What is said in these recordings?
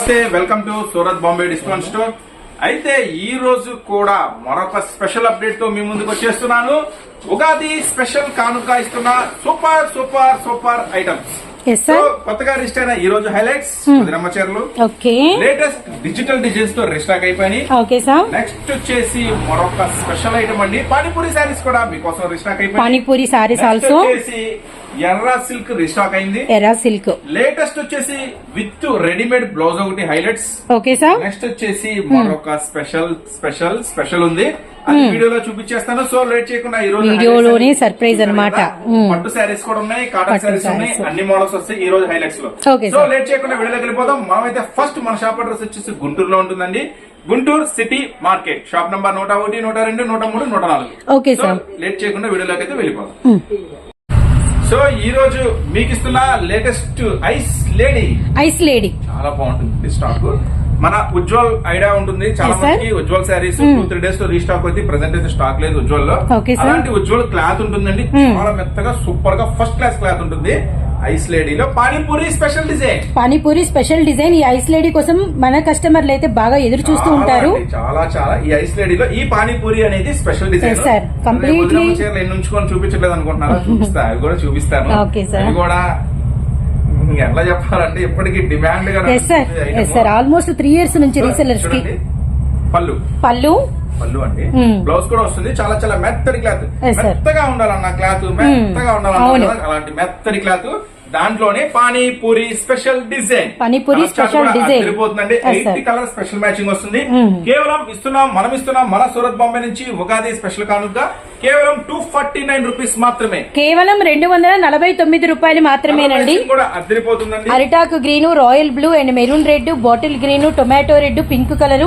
నమస్తే welcome to Surat Bombay discount store. అయితే ఈ రోజు కూడా మరొక స్పెషల్ అప్డేట్తో మీ ముందుకు వచ్చేస్తున్నాను. ఉగాది స్పెషల్ కానుక ఇస్తున్న super super super items. Sir కొత్తగా రిజిస్టర్ అయిన ఈ రోజు హైలైట్స్ చీరలు ఓకే లేటెస్ట్ డిజిటల్ డిజైన్స్తో రిస్టాక్ అయిపోయినాయి. నెక్స్ట్ వచ్చేసి మరొక స్పెషల్ ఐటమ్ అండి. పానీపూరి శారీస్ కూడా మీకోసం రిస్టాక్ అయిపోయింది పానీపూరి సారీస్ Next ఆల్సో ఎర్ర సిల్క్ రిస్టాక్ అయింది. Era silk. లేటెస్ట్ వచ్చేసి విత్ రెడీమేడ్ బ్లౌజ్ ఒకటి హైలైట్స్ ఓకే సార్. నెక్స్ట్ వచ్చేసి మరొక స్పెషల్ స్పెషల్ స్పెషల్ ఉంది. అది వీడియోలో చూపించేస్తాను. సో లేట్ చేయకుండా ఈ రోజు వీడియోలోనే అన్నమాట. కదా? మ్మ్. పట్టు శారీస్ కూడా ఉన్నాయి కాటన్ శారీస్ ఉన్నాయి. అన్ని మోడల్స్ వస్తాయి ఈ రోజు హైలైట్స్లో. సో. లేట్ చేయకుండా వీడియోలోకి వెళ్ళిపోదాం. మనమైతే ఫస్ట్ మన షాప్ అడ్రస్ వచ్చేసి గుంటూరులో ఉంటుందండి. Guntur city market shop number నూట ఒకటి నూట రెండు నూట మూడు నూట నాలుగు. లేట్ చేయకుండా వీడియోలోకి అయితే వెళ్ళిపోదాం. సో ఈ రోజు మీకు ఇస్తున్న latest ice lady. Ice lady. చాలా బాగుంటుంది స్టాక్. మన ఉజ్వల్ ఐడియా ఉంటుంది. చాలా. మందికి ఉజ్వల్ శారీస్ టూ త్రీ డేస్లో రీస్టాక్ అయితే ప్రెసెంట్ అయితే స్టాక్ లేదు ఉజ్వల్లో. అలాంటి ఉజ్వల్ క్లాత్ ఉంటుందండి. చాలా మెత్తగా సూపర్గా ఫస్ట్ క్లాస్ క్లాత్ ఉంటుంది. Ice లేడీలో panipuri special design. Panipuri special design. ఈ ఐస్ లేడీ కోసం మన కస్టమర్లు అయితే బాగా ఎదురు చూస్తూ ఉంటారు. చాలా చాలా. ఈ ఐస్ లేడీలో ఈ పానీపూరి అనేది స్పెషల్ డిజైన్. Completely- చీరలు ఎన్ని ఉంచుకొని చూపించట్లేదు అనుకుంటున్నారా? చూపిస్తా. అవి కూడా చూపిస్తాను. Sir. అవి కూడా ఎట్లా చెప్పాలంటే ఇప్పటికి డిమాండ్గా sir sir almost three years నుంచి రీసెల్లర్స్కి. పళ్ళు. పళ్ళు? పళ్ళు అండి. బ్లౌజ్ కూడా వస్తుంది. చాలా చాలా మెత్తడి క్లాత్. మెత్తగా ఉండాలన్న క్లాత్ మెత్తగా ఉండాలన్న అలాంటి మెత్తడి క్లాత్ దాంట్లోనే panipuri special design. Panipuri special design. సరిపోతుందండి. ఎయిట్ కలర్ స్పెషల్ మ్యాచింగ్ వస్తుంది. Hmm. కేవలం ఇస్తున్నాం మనం ఇస్తున్నాం మన సూరత్ బాంబే నుంచి ఉగాది స్పెషల్ కానుక కేవలం టూ ఫార్టీ నైన్ రూపీస్ మాత్రమే. కేవలం రెండు వందల నలభై తొమ్మిది రూపాయలు మాత్రమేనండి. కూడా అదిరిపోతుందండి అరిటాకు green royal blue and maroon red bottle green tomato red pink colour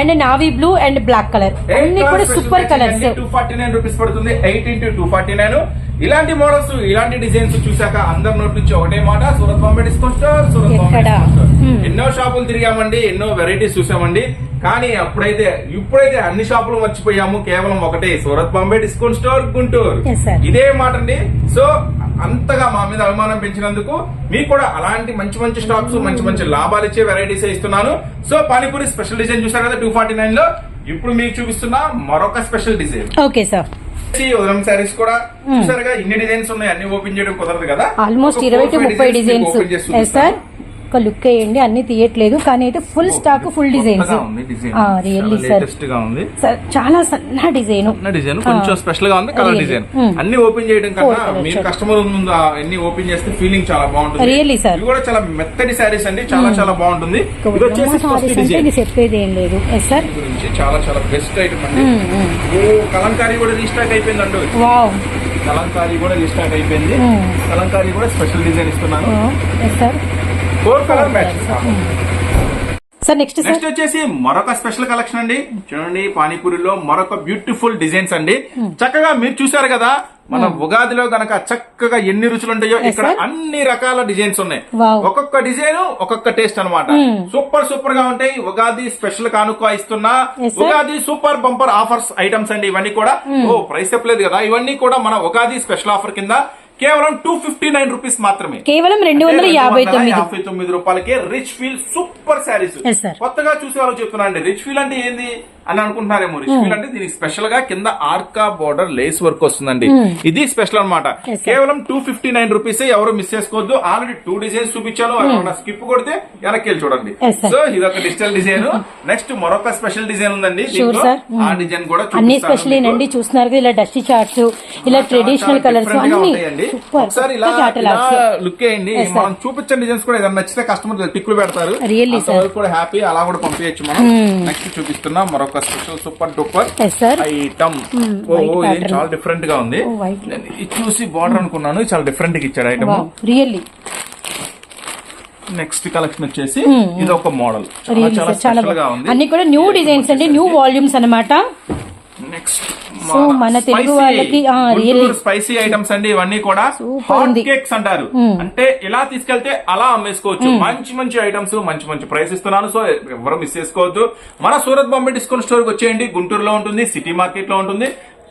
and navy blue and black colour. అన్ని కూడా super colours. Two forty nine rupees పడుతుంది. Eight into two forty nine ఇలాంటి మోడల్స్ ఇలాంటి డిజైన్స్ చూసాక అందరి నోటి నుంచి ఒకటే మాట సూరత్ బాంబే డిస్కౌంట్ స్టోర్ సూరత్ బాంబే. ఎన్నో షాపులు తిరిగామండి ఎన్నో వెరైటీస్ చూసామండి. కానీ అప్పుడైతే ఇప్పుడైతే అన్ని షాపులు మర్చిపోయాము కేవలం ఒకటే సూరత్ బాంబే డిస్కౌంట్ స్టోర్ గుంటూరు. ఇదే మాట అండి సో అంతగా మా మీద అభిమానం పెంచినందుకు మీకు కూడా అలాంటి మంచి మంచి స్టాక్స్ మంచి మంచి లాభాలు ఇచ్చే వెరైటీస్ ఇస్తున్నాను. సో పానీపూరి స్పెషల్ డిజైన్ చూసారు కదా టూ ఫార్టీ నైన్లో. ఇప్పుడు మీకు చూపిస్తున్న మరొక స్పెషల్ డిజైన్ ఓకే సార్ ఉదయం శారీస్ కూడా చూసారుగా ఇన్ని డిజైన్స్ ఉన్నాయి అన్ని ఓపెన్ చేయడం కుదరదు కదా. ఆల్మోస్ట్ ఇరవై టు ముప్పై డిజైన్స్ మీకు open చేసి ఎస్ సార్ ఒక లుక్ వేయండి అన్ని తీయట్లేదు. కానీ అయితే ఫుల్ స్టాక్ ఫుల్ డిజైన్స్ ఉంది రియల్లీ సార్ ఉంది. చాలా సన్న డిజైన్ డిజైన్ కొంచెం స్పెషల్గా ఉంది కలర్. Design Hmm. అన్ని ఓపెన్ చేయడం కన్నా. మీరు కస్టమర్ ముందు ఆ అన్ని ఓపెన్ చేస్తే ఫీలింగ్ చాలా బాగుంటుంది. Sir. ఇవి కూడా చాలా మెత్తటి శారీస్ అండి చాలా చాలా బాగుంటుంది. ఇది వచ్చేసి ఫస్ట్ సారీస్ అంటే డిజైన్ ఇది చెప్పేది ఏం లేదు. సార్ గురించి చాలా చాలా బెస్ట్ ఐటమ్ అండి. ఓ కలంకారీ కూడా రీస్టాక్ అయిపోయిందండి. వావ్ కలంకారీ కూడా రీస్టాక్ అయిపోయింది. Hmm. కలంకారీ కూడా స్పెషల్ డిజైన్ ఇస్తున్నాను. Sir four colour match sir next next వచ్చేసి మరొక స్పెషల్ కలెక్షన్ అండి. చూడండి పానీపూరిలో మరొక బ్యూటిఫుల్ డిజైన్స్ అండి. చక్కగా మీరు చూసారు కదా మన ఉగాదిలో గనక చక్కగా ఎన్ని రుచులు ఉంటాయో ఇక్కడ. అన్ని రకాల డిజైన్స్ ఉన్నాయి. ఒక్కొక్క డిజైన్ ఒక్కొక్క టేస్ట్ అన్నమాట. సూపర్ సూపర్గా ఉంటాయి. ఉగాది స్పెషల్ కానుక ఇస్తున్నా. Ugadi super bumper offers items అండి ఇవన్నీ కూడా. ఓ ప్రైస్ చెప్పలేదు కదా. ఇవన్నీ కూడా మన ఉగాది స్పెషల్ ఆఫర్ కింద కేవలం టూ ఫిఫ్టీ నైన్ రూపీస్ మాత్రమే. కేవలం రెండు వందల యాభై తొమ్మిది. యాభై తొమ్మిది రూపాయలకే రిచ్ ఫీల్ సూపర్ శారీస్. కొత్తగా చూసే వాళ్ళు చెప్తున్నా అండి రిచ్ ఫీల్ అంటే ఏంది అని అనుకుంటున్నారేమో. రిచ్ ఫీల్ అంటే దీనికి స్పెషల్గా కింద ఆర్కా బోర్డర్ లేస్ వర్క్ వస్తుందండి. ఇది స్పెషల్ sir. కేవలం టూ ఫిఫ్టీ నైన్ రూపీస్ ఎవరు మిస్ చేసుకోవద్దు. ఆల్రెడీ టూ డిజైన్స్ చూపించాను. స్కిప్ కొడితే వెనక్కి వెళ్ళి చూడండి. సో ఇది ఒక డిజిటల్ డిజైన్ నెక్స్ట్ మరొక స్పెషల్ డిజైన్ ఉందండి. ఆ డిజైన్ కూడా అన్ని స్పెషల్ చూస్తున్నారు ఇలా డస్టీ చార్ట్స్ ఇలా ట్రెడిషనల్ కలర్స్ అన్ని సూపర్. ఒకసారి ఇలా లుక్ వేయండి. మనం చూపించిన డిజైన్స్ కూడా ఏదైనా నచ్చితే కస్టమర్ టిక్లు పెడతారు. అంతవరకు కూడా హ్యాపీ అలా కూడా పంపించచ్చు మనం. నెక్స్ట్ చూపిస్తున్నాం మరొక స్పెషల్ సూపర్ డూపర్ ఐటమ్ ఓ ఇది. చాలా డిఫరెంట్గా ఉంది. Oh, white. నేను ఇది చూసి బార్డర్ అనుకున్నాను. చాలా డిఫరెంట్గా ఇచ్చాడు ఐటమ్ రియల్లీ నెక్స్ట్ కలెక్షన్ వచ్చేసి ఇది ఒక మోడల్ చాలా చాలా గా ఉంది. అన్ని కూడా న్యూ డిజైన్స్ అండి. న్యూ వాల్యూమ్స్ అన్నమాట. నెక్స్ట్ So, మన తెలుగు వాళ్ళకి. స్పైసీ ఐటమ్స్ అండి ఇవన్నీ కూడా హాట్. కేక్స్ అంటారు. అంటే ఇలా తీసుకెళ్తే అలా అమ్మేసుకోవచ్చు. మంచి మంచి ఐటమ్స్ మంచి మంచి ప్రైస్ ఇస్తున్నాను. సో ఎవరు మిస్ చేసుకోవద్దు. మన సూరత్ బాంబే డిస్కౌంట్ స్టోర్కి వచ్చేయండి. గుంటూరులో ఉంటుంది సిటీ మార్కెట్లో ఉంటుంది.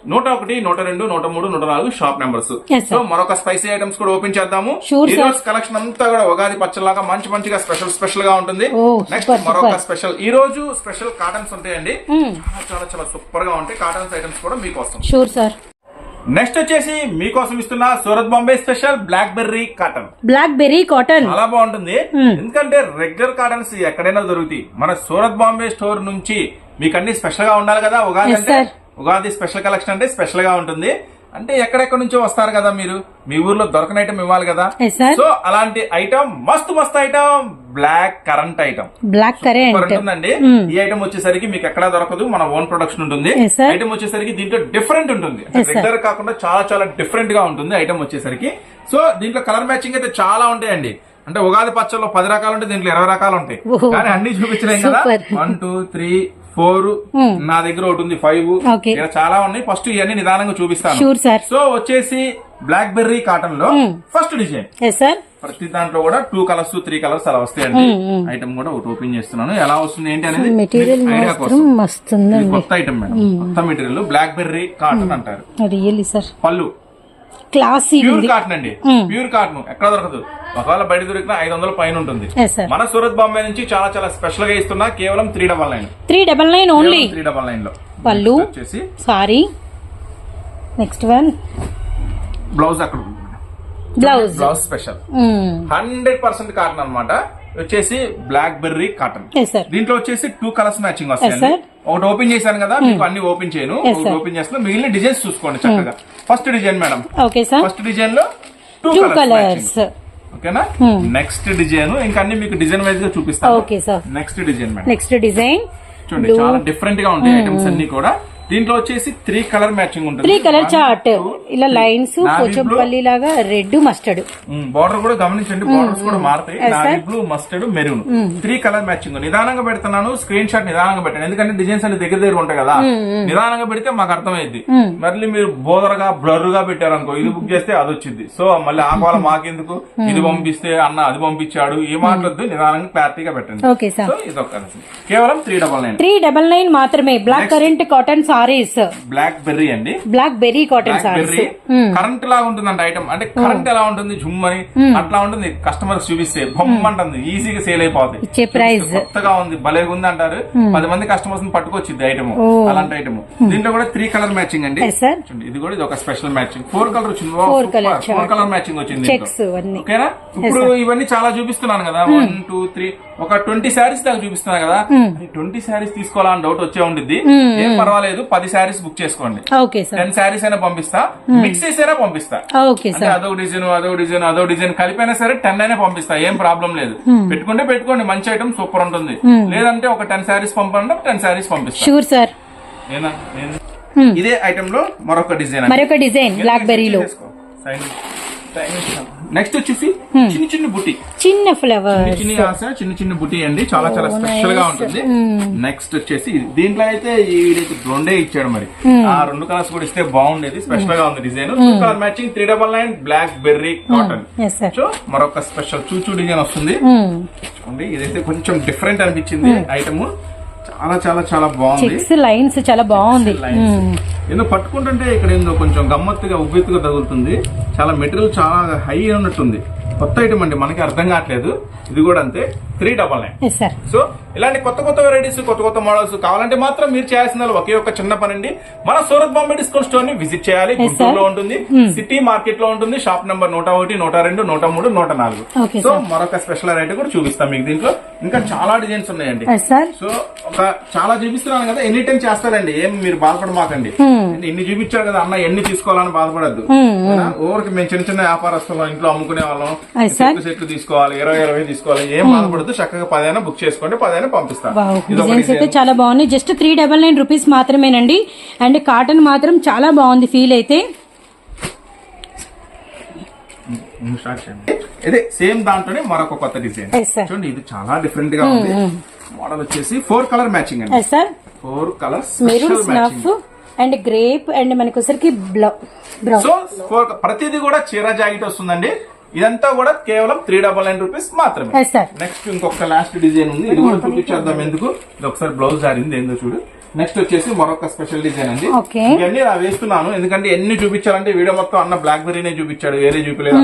నూట ఒకటి నూట రెండు నూట మూడు నూట నాలుగు షాప్ నెంబర్స్. సో మరొక స్పైసీ ఐటమ్స్ కూడా ఓపెన్ చేద్దాము. ఈ. రోజు కలెక్షన్ అంతా కూడా ఉగాది పచ్చలాగా మంచి మంచిగా స్పెషల్ స్పెషల్గా ఉంటుంది నెక్స్ట్ మరొక. స్పెషల్. ఈ రోజు స్పెషల్ కాటన్స్ ఉంటాయండి. Mm. చాలా చాలా చాలా సూపర్గా ఉంటాయి. కాటన్స్ ఐటమ్స్ కూడా మీకోసం. షూర్ సార్ నెక్స్ట్ వచ్చేసి మీకోసం ఇస్తున్న Surat Bombay special black berry cotton. Black berry cotton చాలా బాగుంటుంది. Hmm. ఎందుకంటే రెగ్యులర్ కాటన్స్ ఎక్కడైనా దొరుకుతాయి. మన సూరత్ బాంబే స్టోర్ నుంచి మీకు అన్ని స్పెషల్గా ఉండాలి కదా ఉగాది అంటే. ఉగాది స్పెషల్ కలెక్షన్ అంటే స్పెషల్గా ఉంటుంది. అంటే ఎక్కడెక్కడ నుంచో వస్తారు కదా మీరు? మీ ఊర్లో దొరకని ఐటమ్ ఇవ్వాలి కదా. సో అలాంటి ఐటమ్ మస్తు మస్తు item black current item black current ఉంటుందండి. ఈ ఐటమ్ వచ్చేసరికి మీకు ఎక్కడా దొరకదు. మన ఓన్ ప్రొడక్షన్ ఉంటుంది. ఐటమ్ వచ్చేసరికి దీంట్లో డిఫరెంట్ ఉంటుంది. రెగ్యులర్ కాకుండా చాలా చాలా డిఫరెంట్గా ఉంటుంది ఐటమ్ వచ్చేసరికి. సో దీంట్లో కలర్ మ్యాచింగ్ అయితే చాలా ఉంటాయండి. అంటే ఉగాది పచ్చల్లో పది రకాలు ఉంటాయి దీంట్లో ఇరవై రకాలు ఉంటాయి. కానీ అన్ని చూపించలేం కదా. వన్ టూ త్రీ ఫోర్ నా దగ్గర ఒకటి ఉంది ఫైవ్. ఇక్కడ చాలా ఉన్నాయి. ఫస్ట్ ఇవన్నీ నిదానంగా చూపిస్తాను. సో వచ్చేసి బ్లాక్ బెర్రీ కాటన్లో ఫస్ట్ డిజైన్ ప్రతి దాంట్లో కూడా టూ కలర్స్ త్రీ కలర్స్ అలా వస్తాయండి. ఐటమ్ కూడా ఒకటి ఓపెన్ చేస్తున్నాను. ఎలా వస్తుంది ఏంటి అనేది మెటీరియల్ కొత్త ఐటమ్ మేడం కొత్త మెటీరియల్ బ్లాక్ బెర్రీ కాటన్ అంటారు. పళ్ళు. క్లాసీ ప్యూర్ కాటన్ అండి. Pure cotton. ఎక్కడ దొరకదు. ఒకవేళ బయట దొరికినా ఐదు వందల పైన ఉంటుంది. మన సూరత్ బాంబే నుంచి చాలా చాలా స్పెషల్గా ఇస్తున్నా కేవలం three double nine three double nine only three double నైన్లో. పళ్ళు. వచ్చేసి సారీ నెక్స్ట్ వన్ బ్లౌజ్ అక్కడ blouse blouse special hundred percent cotton అన్నమాట. వచ్చేసి బ్లాక్ బెర్రీ కాటన్ దీంట్లో వచ్చేసి టూ కలర్స్ మ్యాచింగ్ sir. ఒకటి ఓపెన్ చేశాను కదా మీకు అన్ని ఓపెన్ చేయను. ఒకటి. ఓపెన్ చేస్తున్నా. మిగిలిన డిజైన్స్ చూసుకోండి చక్కగా. First design madam okay sir first డిజైన్లో టూ కలర్స్ కలర్స్ ఓకేనా నెక్స్ట్ డిజైన్ ఇంకా అన్ని మీకు డిజైన్ వైజ్గా చూపిస్తాను. Okay sir next design madam next design చూడండి చాలా డిఫరెంట్గా ఉంటాయి ఐటమ్స్ అన్ని కూడా. దీంట్లో వచ్చేసి త్రీ కలర్ మ్యాచింగ్ ఉంటుంది. త్రీ కలర్ చార్ట్ ఇలా. లైన్స్ కొంచెం పల్లి లాగా రెడ్ మస్టర్డ్ బార్డర్ కూడా గమనించండి బార్డర్స్ కూడా మారుతాయి. Navy. Blue mustard maroon three colour matching నిదానంగా పెడుతున్నాను స్క్రీన్ షాట్ నిదానంగా పెట్టండి. ఎందుకంటే డిజైన్స్ అన్ని దగ్గర దగ్గర ఉంటాయి కదా. నిదానంగా పెడితే మాకు అర్థమైంది మళ్ళీ మీరు బోదరగా బ్లర్గా పెట్టారు అనుకో ఇది బుక్ చేస్తే అది వచ్చింది సో మళ్ళీ ఆ కాలం మాకెందుకు? ఇది పంపిస్తే అన్న అది పంపించాడు ఏ మాట్లాడద్దు నిదానంగా క్లారిటీగా పెట్టండి. సో ఇది ఒక కేవలం three double nine three double nine మాత్రమే. Black current cotton saris black berry అండి. Black berry cotton saris berry current లాగా ఉంటుందంట ఐటమ్ అంటే కరెంట్ ఎలా ఉంటుంది? జుమ్ అని. అట్లా ఉంటుంది. కస్టమర్ చూపిస్తే బొమ్మంటుంది. ఈజీగా సేల్ అయిపోతుంది ప్రైస్ కొత్తగా ఉంది. భలేగా ఉంది అంటారు. పది మంది కస్టమర్స్ పట్టుకొచ్చింది ఐటమ్ ఓ. అలాంటి ఐటమ్ దీంట్లో కూడా త్రీ కలర్ మ్యాచింగ్ అండి. సార్ ఇది కూడా ఇది ఒక స్పెషల్ మ్యాచింగ్ ఫోర్ కలర్ వచ్చింది. ఫోర్ కలర్ మ్యాచింగ్ వచ్చింది ఓకేనా ఇప్పుడు ఇవన్నీ చాలా చూపిస్తున్నాను కదా. వన్ టూ త్రీ ఒక ట్వంటీ శారీస్ దాకా చూపిస్తున్నా కదా ట్వంటీ శారీస్ తీసుకోవాలని డౌట్ వచ్చే ఉండిద్ది. ఏం పర్వాలేదు పది శారీస్ బుక్ చేసుకోండి. టెన్ శారీస్ అయినా పంపిస్తా మిక్సీస్ అయినా పంపిస్తా. అంటే అదో డిజైన్ అదో డిజైన్ అదో డిజైన్ కలిపైనా సరే టెన్ అయినా పంపిస్తా ఏం ప్రాబ్లం లేదు. పెట్టుకుంటే పెట్టుకోండి మంచి ఐటమ్ సూపర్ ఉంటుంది. లేదంటే ఒక టెన్ శారీస్ పంపండి టెన్ శారీస్ పంపిస్తా. షూర్ సార్ ఇదే ఐటమ్లో మరొక డిజైన్ మరొక డిజైన్ బ్లాక్ బెర్రీలో నెక్స్ట్ వచ్చేసి చిన్న చిన్న బుట్టి. చిన్న ఫ్లవర్ చిన్న చిన్న చిన్న బుట్టి అండి. చాలా చాలా స్పెషల్గా ఉంటుంది. నెక్స్ట్ వచ్చేసి ఇది. దీంట్లో అయితే ఈడైతే రెండే ఇచ్చాడు మరి. ఆ రెండు కలర్స్ కూడా ఇస్తే బాగుండేది. స్పెషల్గా ఉంది design colour matching three double nine black berry cotton so మరొక స్పెషల్ చూచూ డిజైన్ వస్తుంది. చూడండి ఇదైతే కొంచెం డిఫరెంట్ అనిపించింది ఐటమ్ చాలా చాలా చాలా బాగుంది. చెక్స్ లైన్స్ చాలా బాగుంది. లైన్స్ ఏదో పట్టుకుంటుంటే ఇక్కడ ఏందో కొంచెం గమ్మత్తుగా ఉబ్బెత్తుగా తగులుతుంది. చాలా మెటీరియల్ చాలా హై ఉన్నట్టుంది. కొత్త ఐటమ్ అండి మనకి అర్థం కావట్లేదు. ఇది కూడా అంతే. Three double nine. సో ఇలాంటి కొత్త కొత్త వెరైటీస్ కొత్త కొత్త మోడల్స్ కావాలంటే మాత్రం మీరు చేయాల్సిన ఒకే ఒక చిన్న పని అండి మన సూరత్ బాంబే డిస్కౌంట్ స్టోర్ని విజిట్ చేయాలి. గుంటూరులో ఉంటుంది. సిటీ మార్కెట్లో ఉంటుంది. షాప్ నంబర్ నూట ఒకటి నూట రెండు నూట మూడు నూట నాలుగు. సో మరొక స్పెషల్ వెరైటీ కూడా చూపిస్తాం మీకు దీంట్లో. ఇంకా చాలా డిజైన్స్ ఉన్నాయండి. సో ఒక చాలా చూపిస్తున్నాను కదా ఎనీ టైం చేస్తారండి. ఏం మీరు బాధపడమాకండి ఇన్ని చూపించారు కదా అన్న ఎన్ని తీసుకోవాలని బాధపడద్దు. ఊరికి మేము చిన్న చిన్న వ్యాపారస్తులు ఇంట్లో అమ్ముకునే వాళ్ళం. చెట్లు చెట్లు తీసుకోవాలి ఇరవై ఇరవై తీసుకోవాలి ఏం బాధపడద్దు చక్కగా పదైనా బుక్ చేసుకోండి పదైనా పంపిస్తా వావ్ ఇది ఒక డిజైన్స్ అయితే డిజైన్. చాలా బాగున్నాయి. Just three double nine rupees మాత్రమేనండి. అండ్ కాటన్ మాత్రం చాలా బాగుంది ఫీల్ అయితే. ఇదే సేమ్ దాంట్లోనే మరొక కొత్త డిజైన్. చూడండి ఇది చాలా డిఫరెంట్గా ఉంది. మోడల్ వచ్చేసి ఫోర్ కలర్ మ్యాచింగ్ అండి. Four colours maroon snuff and grape and మనకి వచ్చరికి బ్రౌన్ సో ఫోర్ ప్రతిదీ కూడా చీర జాకెట్ వస్తుందండి. ఇదంతా కూడా కేవలం త్రీ డబల్ నైన్ రూపీస్ మాత్రమే. నెక్స్ట్ ఇంకొక లాస్ట్ డిజైన్ ఉంది. ఇది కూడా చూపించేద్దాం ఎందుకు? ఇది ఒకసారి బ్లౌజ్ జారింది ఏందో చూడు. నెక్స్ట్ వచ్చేసి మరొక స్పెషల్ డిజైన్ అండి. ఇవన్నీ ఇలా వేస్తున్నాను. ఎందుకంటే ఎన్ని చూపించాలంటే వీడియో మొత్తం అన్న బ్లాక్ బెర్రీనే చూపించాడు వేరే చూపించలేదు.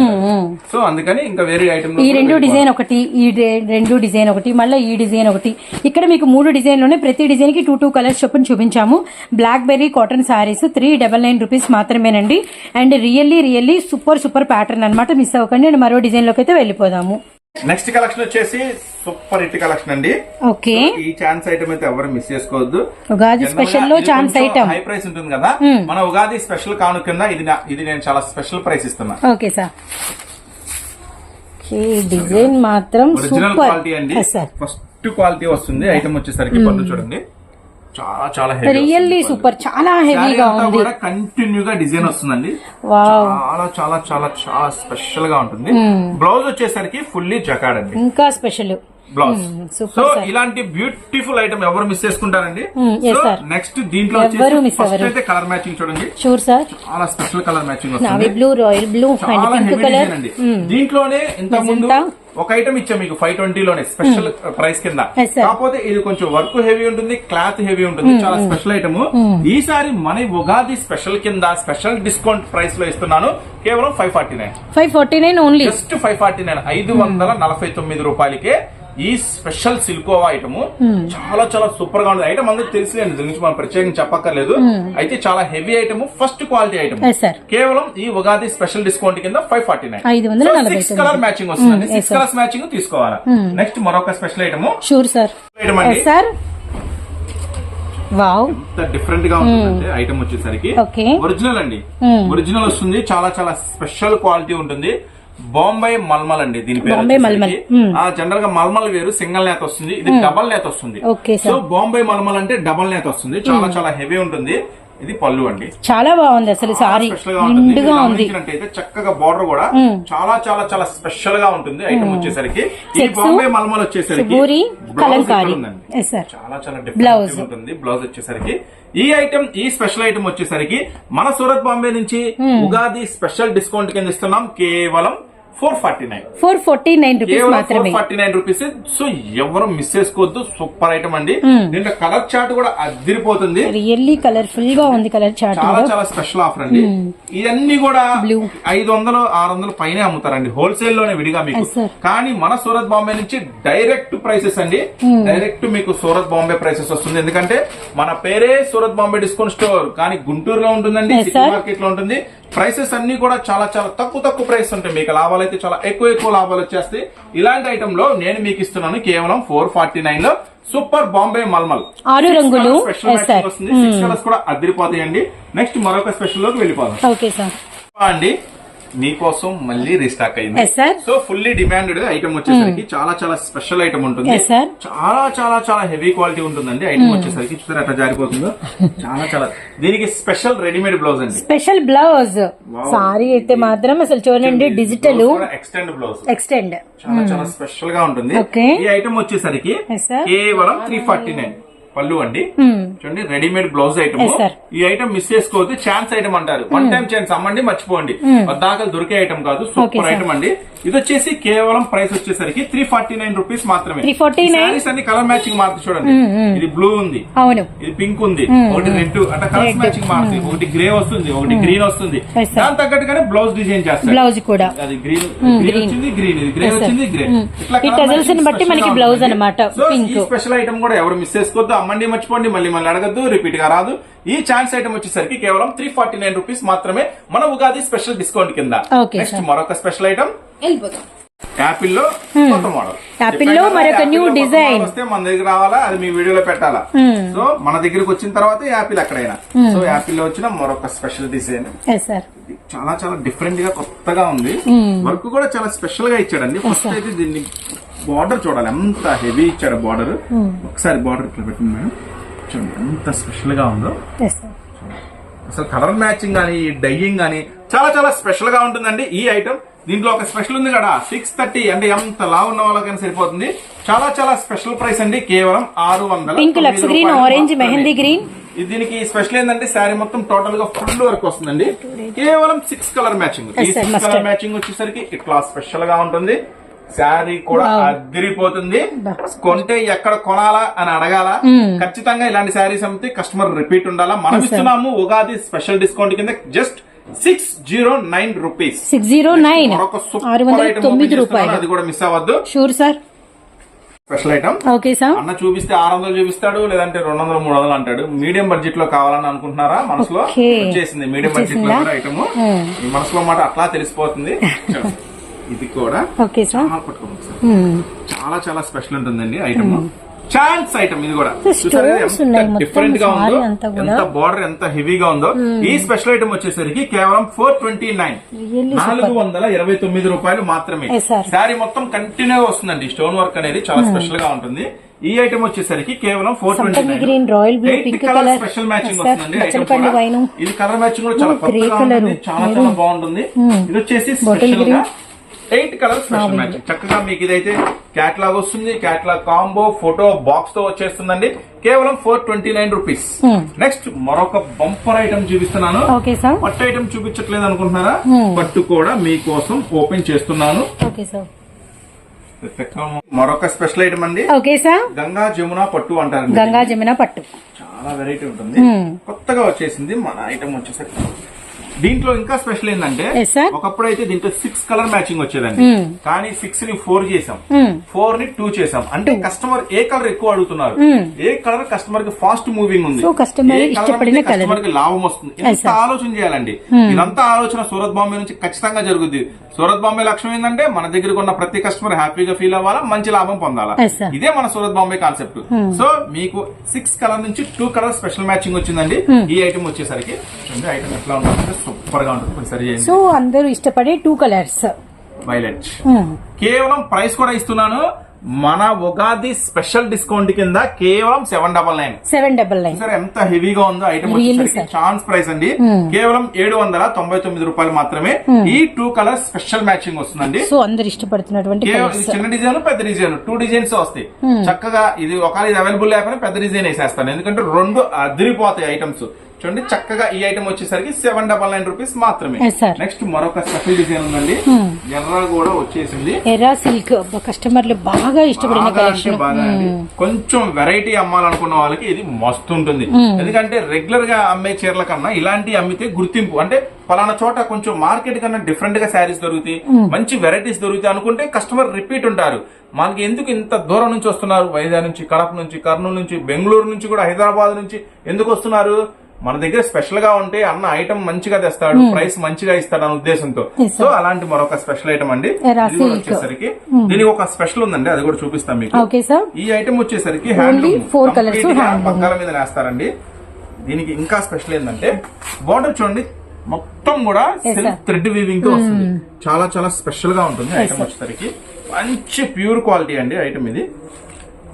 సో అందుకని ఇంకా వేరే ఐటమ్ ఈ రెండు డిజైన్ ఒకటి ఈ రెండు డిజైన్ ఒకటి మళ్ళీ ఈ డిజైన్ ఒకటి. ఇక్కడ మీకు మూడు డిజైన్లోనే ప్రతి డిజైన్కి టూ టూ కలర్స్ చొప్పున చూపించాము. Black berry cotton saris three double nine rupees మాత్రమేనండి. And really really super super pattern అనమాట మిస్ అవ్వకండి. అండ్ మరో డిజైన్లోకి అయితే వెళ్ళిపోదాము. నెక్స్ట్ కలెక్షన్ వచ్చేసి సూపర్ హిట్ కలెక్షన్ అండి. ఓకే ఈ ఛాన్స్ ఐటమ్ అయితే ఎవరు మిస్ చేసుకోవద్దు. ఉగాది స్పెషల్లో ఛాన్స్ ఐటమ్ హై ప్రైస్ ఉంటుంది కదా. మన ఉగాది స్పెషల్ కాను కింద ఇది ఇది నేను చాలా స్పెషల్ ప్రైస్ ఇస్తున్నా. ఓకే సార్ డిజైన్ మాత్రం సూపర్ క్వాలిటీ అండి. ఫస్ట్ క్వాలిటీ వస్తుంది. ఐటమ్ వచ్చేసరికి పళ్ళు చూడండి. చాలా చాలా రియల్లీ సూపర్ చాలా హెవీగా ఉంది. కూడా కంటిన్యూ గా డిజైన్ వస్తుందండి. వావ్ చాలా చాలా చాలా చాలా స్పెషల్గా ఉంటుంది. బ్లౌజ్ వచ్చేసరికి ఫుల్లీ జకాడ్ అండి. ఇంకా స్పెషల్ బ్లౌజ్ సో. ఇలాంటి బ్యూటిఫుల్ ఐటమ్ ఎవరు మిస్ చేసుకుంటారండి? Hmm. నెక్స్ట్ దీంట్లో ఎవ్వరూ miss ఫస్ట్. అయితే కలర్ మ్యాచింగ్ చూడండి. షూర్ సార్ చాలా స్పెషల్ కలర్ మ్యాచింగ్ వస్తుంది. బ్లూ రాయల్ బ్లూ చాలా హెవీ అండి. దీంట్లోనే ఇంత ముందు? ఒక ఐటమ్ ఇచ్చాం మీకు ఫైవ్ ట్వంటీ లోనే స్పెషల్ ప్రైస్ కింద. Hmm. కాకపోతే ఇది కొంచెం వర్క్ హెవీ ఉంటుంది క్లాత్ హెవీ ఉంటుంది Hmm, చాలా స్పెషల్ ఐటమ్ ఈసారి మన ఉగాది స్పెషల్ కింద స్పెషల్ డిస్కౌంట్ ప్రైస్లో ఇస్తున్నాను కేవలం five forty nine five forty nine only just five forty nine ఐదు వందల నలభై తొమ్మిది రూపాయలకే ఈ స్పెషల్ సిల్కోవా ఐటమ్ చాలా చాలా సూపర్గా ఉంది. ఐటమ్ అందరికి తెలిసిలేండి దీని గురించి మనం ప్రత్యేకంగా చెప్పక్కర్లేదు. అయితే చాలా heavy item first quality item. కేవలం ఈ ఉగాది స్పెషల్ డిస్కౌంట్ కింద five forty nine six. Colour matching వస్తుంది సిక్స్ కలర్స్ మ్యాచింగ్ తీసుకోవాలా? నెక్స్ట్ మరొక special item sure sir item అండి. ఎస్ సార్ డిఫరెంట్గా ఉంటుంది ఐటమ్ వచ్చేసరికి. ఒరిజినల్ అండి. ఒరిజినల్ వస్తుంది. చాలా చాలా స్పెషల్ క్వాలిటీ ఉంటుంది. బాంబే మల్మల్ అండి దీని పేరు జనరల్గా మల్మల్. వేరు సింగిల్ నేత వస్తుంది. ఇది డబల్ నేత వస్తుంది. సో బాంబే మల్మల్ అంటే డబల్ నేత వస్తుంది. చాలా చాలా హెవీ ఉంటుంది. ఇది పళ్ళు అండి. చాలా బాగుంది అసలు సారీ. నిండుగా ఉంది. చక్కగా బార్డర్ కూడా చాలా చాలా చాలా స్పెషల్గా ఉంటుంది ఐటమ్ వచ్చేసరికి. Checks, బాంబే మల్మల్ వచ్చేసరికి కలంకారీ చాలా చాలా. డిఫరెంట్ ఉంటుంది బ్లౌజ్ వచ్చేసరికి. ఈ ఐటమ్ ఈ స్పెషల్ ఐటమ్ వచ్చేసరికి మన సూరత్ బాంబే నుంచి ఉగాది స్పెషల్ డిస్కౌంట్ కింద ఇస్తున్నాం. కేవలం four forty nine. Four forty nine rupees మాత్రమే. ఫార్టీ నైన్ రూపీస్ సో ఎవరు మిస్ చేసుకోవద్దు సూపర్ ఐటమ్ అండి. దీంట్లో కలర్ చార్ట్ కూడా అదిరిపోతుంది. రియల్లీ కలర్ఫుల్గా ఉంది కలర్ చార్ట్ చాలా చాలా స్పెషల్ ఆఫర్ అండి. ఇవన్నీ కూడా. ఐదు వందలు ఆరు వందలు పైనే అమ్ముతారండి. హోల్సేల్లోనే విడిగా మీకు. కానీ మన సూరత్ బాంబే నుంచి డైరెక్ట్ ప్రైసెస్ అండి. డైరెక్ట్ మీకు సూరత్ బాంబే ప్రైసెస్ వస్తుంది. ఎందుకంటే మన పేరే సూరత్ బాంబే డిస్కౌంట్ స్టోర్. కానీ గుంటూరులో ఉంటుందండి సిటీ. మార్కెట్లో ఉంటుంది. ప్రైసెస్ అన్ని కూడా చాలా చాలా తక్కువ తక్కువ ప్రైస్ ఉంటాయి. మీకు లాభాలు అయితే చాలా ఎక్కువ ఎక్కువ లాభాలు వచ్చేస్తాయి. ఇలాంటి ఐటమ్లో నేను మీకు ఇస్తున్నాను కేవలం ఫోర్ ఫార్టీ నైన్లో సూపర్ బాంబే మల్మల్ ఆరు రంగులు. వస్తుంది. సిక్స్ కలర్స్ కూడా అదిరిపోతాయండి. నెక్స్ట్ మరొక స్పెషల్లోకి వెళ్ళిపోదాం. ఓకే సార్ అండి మీకోసం మళ్ళీ రీస్టాక్ అయింది. సో ఫుల్లీ డిమాండెడ్ ఐటమ్ వచ్చేసరికి చాలా చాలా స్పెషల్ ఐటమ్ ఉంటుంది. చాలా చాలా చాలా హెవీ క్వాలిటీ ఉంటుందండి ఐటమ్ వచ్చేసరికి. చూసారా ఎట్లా జారిపోతుందో? చాలా చాలా. దీనికి స్పెషల్ రెడీమేడ్ బ్లౌజ్ అండి. స్పెషల్ బ్లౌజ్ సారీ అయితే మాత్రం అసలు చూడండి డిజిటల్ ఎక్స్టెండ్ బ్లౌజ్ ఎక్స్టెండ్ చాలా చాలా స్పెషల్గా ఉంటుంది. ఈ ఐటమ్ వచ్చేసరికి. కేవలం త్రీ ఫార్టీ నైన్ పళ్ళు అండి. చూడండి రెడీమేడ్ బ్లౌజ్ ఐటమ్. ఈ ఐటమ్ మిస్ చేసుకోవద్దు ఛాన్స్ ఐటమ్ అంటారు. వన్ టైం ఛాన్స్ అమ్మండి మర్చిపోండి. దాకా దొరికే ఐటమ్ కాదు సూపర్. ఐటమ్ అండి. ఇది వచ్చేసి కేవలం ప్రైస్ వచ్చేసరికి త్రీ ఫార్టీ నైన్ రూపీస్ మాత్రమే 349? సారీస్ అన్ని కలర్ మ్యాచింగ్ మారుతుంది చూడండి. ఇది బ్లూ ఉంది. ఇది పింక్ ఉంది. ఒకటి రెడ్ అంటే Red. మ్యాచింగ్ మారుతుంది ఒకటి గ్రే వస్తుంది ఒకటి గ్రీన్ వస్తుంది. దాని తగ్గట్టుగానే బ్లౌజ్ డిజైన్ చేస్తారు. బ్లౌజ్ కూడా. అది గ్రీన్ గ్రీన్. వచ్చింది గ్రీన్ ఇది గ్రే. వచ్చింది గ్రే ని బట్టి మనకి pink. ఈ స్పెషల్ ఐటమ్ కూడా ఎవరు మిస్ చేసుకోవద్దు అమ్మండి మర్చిపోండి మళ్ళీ మళ్ళీ అడగద్దు రిపీట్గా రాదు. ఈ ఛాన్స్ ఐటమ్ వచ్చేసరికి కేవలం త్రీ ఫార్టీ నైన్ రూపీస్ మాత్రమే మన ఉగాది స్పెషల్ డిస్కౌంట్ కింద. నెక్స్ట్. మరొక స్పెషల్ ఐటమ్ వెళ్ళిపోతాం యాపిల్లో కొత్త మోడల్ Apple లో మరొక new design. వస్తే మన దగ్గర రావాలా? అది మీ వీడియోలో పెట్టాలా? సో మన దగ్గరికి వచ్చిన తర్వాత యాపిల్ ఎక్కడైనా. సో యాపిల్లో వచ్చిన మరొక స్పెషల్ డిజైన్ చాలా చాలా డిఫరెంట్గా కొత్తగా ఉంది. వర్క్ కూడా చాలా స్పెషల్గా ఇచ్చాడండి. ఫస్ట్ అయితే దీన్ని బార్డర్ చూడాలి. ఎంత హెవీ ఇచ్చాడు బార్డర్ ఒకసారి బార్డర్ ఇట్లా పెట్టింది మేడం. చూడండి ఎంత స్పెషల్గా ఉందో. అసలు కలర్ మ్యాచింగ్ కానీ ఈ డైయింగ్ కానీ చాలా చాలా స్పెషల్గా ఉంటుందండి. ఈ ఐటమ్ దీంట్లో ఒక స్పెషల్ ఉంది కదా సిక్స్ థర్టీ అంటే ఎంత లా ఉన్న వాళ్ళకైనా సరిపోతుంది. చాలా చాలా స్పెషల్ ప్రైస్ అండి. కేవలం ఆరు వందల పింక్ లక్స్ తొమ్మిది గ్రీన్ ఆరెంజ్. మెహందీ గ్రీన్ దీనికి స్పెషల్ ఏంటంటే శారీ మొత్తం టోటల్గా ఫుల్ వర్క్ వస్తుందండి. కేవలం సిక్స్ కలర్ మ్యాచింగ్ ఈ సిక్స్. కలర్ మ్యాచింగ్ వచ్చేసరికి ఇట్లా స్పెషల్గా ఉంటుంది. శారీ కూడా. అదిరిపోతుంది. కొంటే ఎక్కడ కొనాలా అని అడగాల? Hmm. ఖచ్చితంగా ఇలాంటి శారీస్ అమ్మితే కస్టమర్ రిపీట్ ఉండాలా? మనం. ఇస్తున్నాము ఉగాది స్పెషల్ డిస్కౌంట్ కింద just six zero nine rupees six zero nine super తొమ్మిది రూపాయలు. అది కూడా మిస్ అవ్వద్దు. Sure sir special item okay sir అన్న చూపిస్తే ఆరు వందలు చూపిస్తాడు లేదంటే రెండు వందలు మూడు వందలు అంటాడు. మీడియం బడ్జెట్లో కావాలని అనుకుంటున్నారా? మనసులో. వచ్చేసింది. మీడియం బడ్జెట్లో ఐటమ్ Hmm. మనసులో మాట అట్లా తెలిసిపోతుంది. ఇది కూడా ఓకే సార్ చాలా పట్టుకోండి. చాలా చాలా స్పెషల్ ఉంటుందండి ఐటమ్ ఛాన్స్ ఐటమ్ ఇది కూడా. డిఫరెంట్గా ఉందో. ఎంత బార్డర్ ఎంత హెవీగా ఉందో. ఈ స్పెషల్ ఐటమ్ వచ్చేసరికి కేవలం ఫోర్ ట్వంటీ నైన్ నాలుగు వందల ఇరవై తొమ్మిది రూపాయలు మాత్రమే. శారీ మొత్తం కంటిన్యూ వస్తుందండి. స్టోన్ వర్క్ అనేది చాలా స్పెషల్గా ఉంటుంది. ఈ ఐటమ్ వచ్చేసరికి కేవలం four twenty green royal blue pink colour special matching వస్తుందండి. ఇది కలర్ మ్యాచింగ్ కూడా చాలా Oh, చాలా చాలా. బాగుంటుంది. Hmm. ఇది వచ్చేసి స్పెషల్గా. ఎయిట్ కలర్ స్పెషల్ చక్కగా మీకు ఇదైతే క్యాట్లాగ్ వస్తుంది. క్యాట్లాగ్ కాంబో ఫోటో బాక్స్తో వచ్చేస్తుందండి. కేవలం four twenty nine rupees. Next మరొక బంపర్ ఐటమ్ చూపిస్తున్నాను. పట్టు ఐటమ్ చూపించట్లేదు అనుకుంటున్నారా? Hmm. పట్టు కూడా మీకోసం ఓపెన్ చేస్తున్నాను. మరొక స్పెషల్ ఐటమ్ అండి. గంగా జమున పట్టు అంటారండి గంగా జమున పట్టు. చాలా వెరైటీ ఉంటుంది. Hmm. కొత్తగా వచ్చేసింది. మన ఐటమ్ వచ్చేసరికి దీంట్లో ఇంకా స్పెషల్ ఏంటంటే. ఒకప్పుడు అయితే దీంట్లో సిక్స్ కలర్ మ్యాచింగ్ వచ్చేదండి. Hmm. కానీ సిక్స్ని ఫోర్ చేసాం. ఫోర్ని టూ చేసాం అంటే కస్టమర్ ఏ కలర్ ఎక్కువ అడుగుతున్నారు? Hmm. ఏ కలర్ కస్టమర్కి ఫాస్ట్ మూవింగ్ ఉంది? Customer కి లాభం వస్తుంది. ఇంత. ఆలోచన చేయాలండి. ఇదంతా ఆలోచన సూరత్ బాంబే నుంచి ఖచ్చితంగా జరుగుద్ది. సూరత్ బాంబే లక్ష్యం ఏంటంటే మన దగ్గరకు ఉన్న ప్రతి కస్టమర్ హ్యాపీగా ఫీల్ అవ్వాలా మంచి లాభం పొందాలా. ఇదే మన సూరత్ బాంబే కాన్సెప్ట్ సో మీకు సిక్స్ కలర్ నుంచి టూ కలర్ స్పెషల్ మ్యాచింగ్ వచ్చిందండి. ఈ ఐటమ్ వచ్చేసరికి ఐటమ్ ఎట్లా ఉంటుంది సూపర్గా ఉంటుంది. కొంచెం సరి చేయండి. సో అందరూ ఇష్టపడే టూ కలర్స్ వైలెట్ కేవలం ప్రైస్ కూడా ఇస్తున్నాను. మన ఉగాది స్పెషల్ డిస్కౌంట్ కింద కేవలం seven double nine seven double nine సరే ఎంత హెవీగా ఉందో ఐటమ్. ఛాన్స్ ప్రైస్ అండి. కేవలం ఏడు వందల తొంభై తొమ్మిది రూపాయలు మాత్రమే. ఈ టూ కలర్ స్పెషల్ మ్యాచింగ్ వస్తుందండి. సో అందరు ఇష్టపడుతున్నటువంటి చిన్న డిజైన్ పెద్ద డిజైన్ టూ డిజైన్స్ వస్తాయి. చక్కగా ఇది ఒకవేళ ఇది అవైలబుల్ లేకపోయినా పెద్ద డిజైన్ వేసేస్తాను. ఎందుకంటే రెండు అదిరిపోతాయి ఐటమ్స్ చూడండి చక్కగా ఈ ఐటమ్ వచ్చేసరికి సెవెన్ డబల్ నైన్ రూపీస్ మాత్రమే. నెక్స్ట్ మరొక స్పెషల్ డిజైన్ ఉందండి. ఎర్ర కూడా వచ్చేసింది. ఎర్రా సిల్క్ కస్టమర్లు బాగా ఇష్టపడిన కలెక్షన్ అండి. కొంచెం వెరైటీ అమ్మాలనుకున్న వాళ్ళకి ఇది మస్తు ఉంటుంది. ఎందుకంటే రెగ్యులర్గా అమ్మే చీరల కన్నా ఇలాంటి అమ్మితే గుర్తింపు. అంటే పలానా చోట కొంచెం మార్కెట్ కన్నా డిఫరెంట్గా శారీస్ దొరుకుతాయి. మంచి వెరైటీస్ దొరుకుతాయి అనుకుంటే కస్టమర్ రిపీట్ ఉంటారు. మనకి ఎందుకు ఇంత దూరం నుంచి వస్తున్నారు? వైజాగ్ నుంచి కడప నుంచి కర్నూలు నుంచి బెంగళూరు నుంచి కూడా హైదరాబాద్ నుంచి ఎందుకు వస్తున్నారు? మన దగ్గర స్పెషల్గా ఉంటే అన్న ఐటమ్ మంచిగా తెస్తాడు ప్రైస్ మంచిగా ఇస్తాడు అనే ఉద్దేశంతో. సో అలాంటి మరొక స్పెషల్ ఐటమ్ అండి. వచ్చేసరికి దీనికి ఒక స్పెషల్ ఉందండి అది కూడా చూపిస్తాం మీకు. ఈ ఐటమ్ వచ్చేసరికి హ్యాండ్లూమ్ colours handloom. పక్కల మీద వేస్తారండి దీనికి ఇంకా స్పెషల్ ఏంటంటే బార్డర్ చూడండి మొత్తం కూడా. థ్రెడ్ వీవింగ్తో వస్తుంది. చాలా చాలా స్పెషల్గా ఉంటుంది ఐటమ్ వచ్చేసరికి. మంచి ప్యూర్ క్వాలిటీ అండి ఐటమ్ ఇది.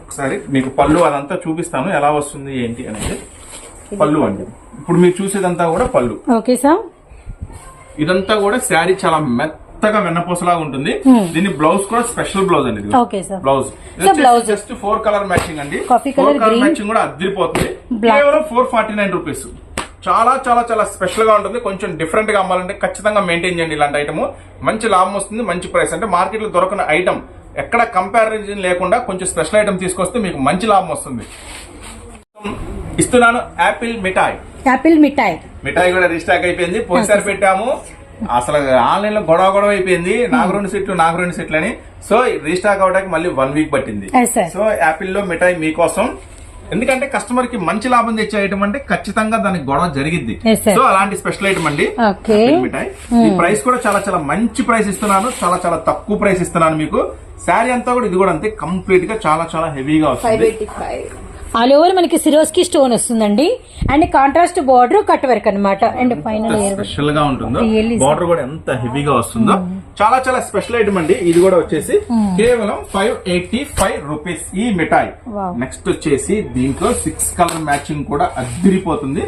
ఒకసారి మీకు పళ్ళు అదంతా చూపిస్తాను ఎలా వస్తుంది ఏంటి అనేది. పళ్ళు అండి. ఇప్పుడు మీరు చూసేదంతా కూడా పళ్ళు. Okay sir. ఇదంతా కూడా శారీ చాలా మెత్తగా వెన్నపూసలాగా ఉంటుంది. దీని బ్లౌజ్ కూడా స్పెషల్ బ్లౌజ్ అండి blouse. Just four colour matching అండి. Four colour. మ్యాచింగ్ కూడా అద్దరిపోతుంది. కేవలం ఫోర్ ఫార్టీ నైన్ రూపీస్. చాలా చాలా చాలా స్పెషల్గా ఉంటుంది. కొంచెం డిఫరెంట్గా అమ్మాలంటే ఖచ్చితంగా మెయింటైన్ చేయండి ఇలాంటి ఐటమ్ మంచి లాభం వస్తుంది మంచి ప్రైస్ అంటే మార్కెట్లో దొరకని ఐటమ్ ఎక్కడ కంపారిజన్ లేకుండా కొంచెం స్పెషల్ ఐటమ్ తీసుకొస్తే మీకు మంచి లాభం వస్తుంది. ఇస్తున్నాను యాపిల్ మిఠాయి. యాపిల్ మిఠాయి. మిఠాయి కూడా రీస్టాక్ అయిపోయింది. పోయినసారి పెట్టాము. అసలు ఆన్లైన్లో గొడవ గొడవ అయిపోయింది. నాకు రెండు సెట్లు నాకు రెండు సెట్లు అని. సో రీస్టాక్ అవడానికి మళ్ళీ వన్ వీక్ పట్టింది. సో యాపిల్లో మిఠాయి మీకోసం. ఎందుకంటే కస్టమర్కి మంచి లాభం తెచ్చే ఐటమ్ అంటే ఖచ్చితంగా దానికి గొడవ sir. సో అలాంటి స్పెషల్ ఐటమ్ అండి మిఠాయి. ఈ ప్రైస్ కూడా చాలా చాలా మంచి ప్రైస్ ఇస్తున్నాను. చాలా చాలా తక్కువ ప్రైస్ ఇస్తున్నాను మీకు. శారీ అంతా కూడా ఇది కూడా అంతే. కంప్లీట్గా చాలా చాలా హెవీగా వస్తుంది. ఆల్ ఓవర్ మనకి సిరోస్కి స్టోన్ వస్తుందండి. And contrast border cut work అనమాట అండ్ పైన లేయర్ స్పెషల్గా ఉంటుందో. బార్డర్ కూడా ఎంత హెవీగా వస్తుందో. చాలా చాలా స్పెషల్ ఐటమ్ అండి. ఇది కూడా వచ్చేసి కేవలం ఫైవ్ ఎయిటీ ఫైవ్ రూపీస్ ఈ మిఠాయి. నెక్స్ట్ వచ్చేసి దీంట్లో సిక్స్ కలర్ మ్యాచింగ్ కూడా అద్దరిపోతుంది.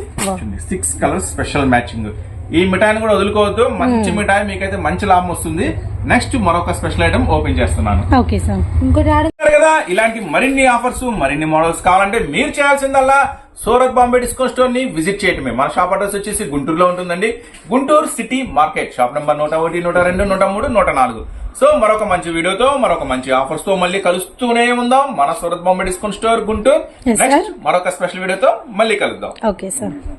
సిక్స్ కలర్ స్పెషల్ మ్యాచింగ్ ఈ మిఠాయిని కూడా వదులుకోవద్దు. మంచి మిఠాయి మీకైతే మంచి లాభం వస్తుంది. నెక్స్ట్ మరొక స్పెషల్ ఐటమ్ ఓపెన్ చేస్తున్నాను. Okay sir. ఇంకోటి ఆడ కదా ఇలాంటి మరిన్ని ఆఫర్స్ మరిన్ని మోడల్స్ కావాలంటే మీరు చేయాల్సిందల్లా సూరత్ బాంబే డిస్కౌంట్ స్టోర్ని విజిట్ చేయటమే. మన షాప్ అడ్రస్ వచ్చేసి గుంటూరులో ఉంటుందండి. Guntur city market shop number నూట ఒకటి నూట రెండు నూట మూడు నూట నాలుగు. సో మరొక మంచి వీడియోతో మరొక మంచి ఆఫర్స్తో మళ్ళీ కలుస్తూనే ఉందాం. మన Surat Bombay discount store Guntur. Next మరొక స్పెషల్ వీడియోతో మళ్ళీ కలుద్దాం. Okay sir.